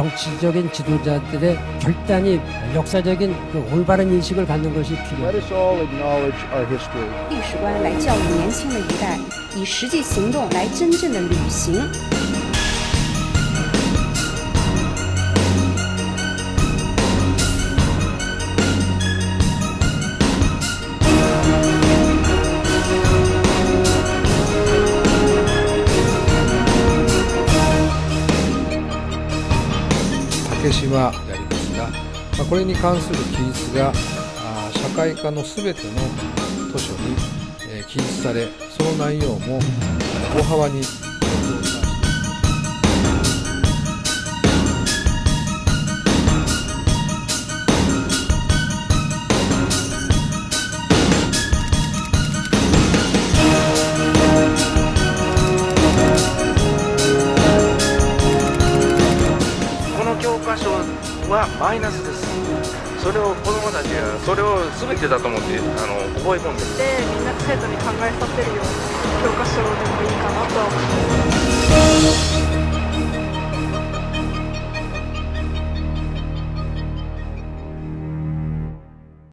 정치적인 지도자들의 결단이 역사적인 그 올바른 인식을 갖는 것이 필요합니다. 行。竹島でありますが、まあ、これに関する記述があー社会科のすべての図書に、えー記述されその内容も大幅に箇所はマイナスです。それを子どもたちがそれを全てだと思ってあの覚え込んででみんな生徒に考えさせるような教科書でもいいかなとは思います。